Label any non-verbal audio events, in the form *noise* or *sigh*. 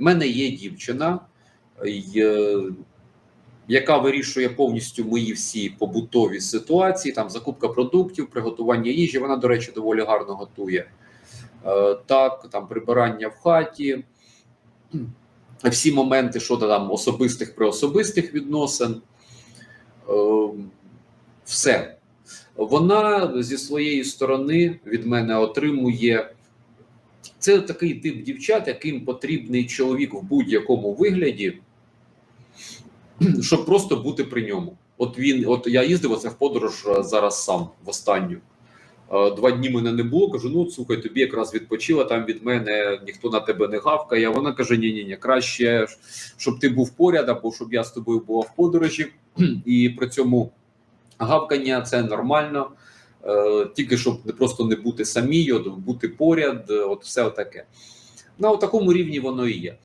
У мене є дівчина, е, яка вирішує повністю мої всі побутові ситуації, там закупка продуктів, приготування їжі. Вона, до речі, доволі гарно готує. Е, Так, там прибирання в хаті, *clears throat* всі моменти щодо там особистих приособистих відносин. Е, Все. Вона зі своєї сторони від мене отримує. Це такий тип дівчат, яким потрібний чоловік в будь-якому вигляді, щоб просто бути при ньому. От він, от я їздив оце в подорож е, зараз сам в останню. Е, Два дні мене не було. Кажу: ну слухай, тобі якраз відпочила там від мене, ніхто на тебе не гавкає. Вона каже: ні, ні, ні, краще, щоб ти був поряд, або щоб я з тобою була в подорожі, *clears throat* і при цьому гавкання це нормально. Е, Тільки щоб просто не бути самій, от бути поряд, е, от все таке. На такому рівні воно і є.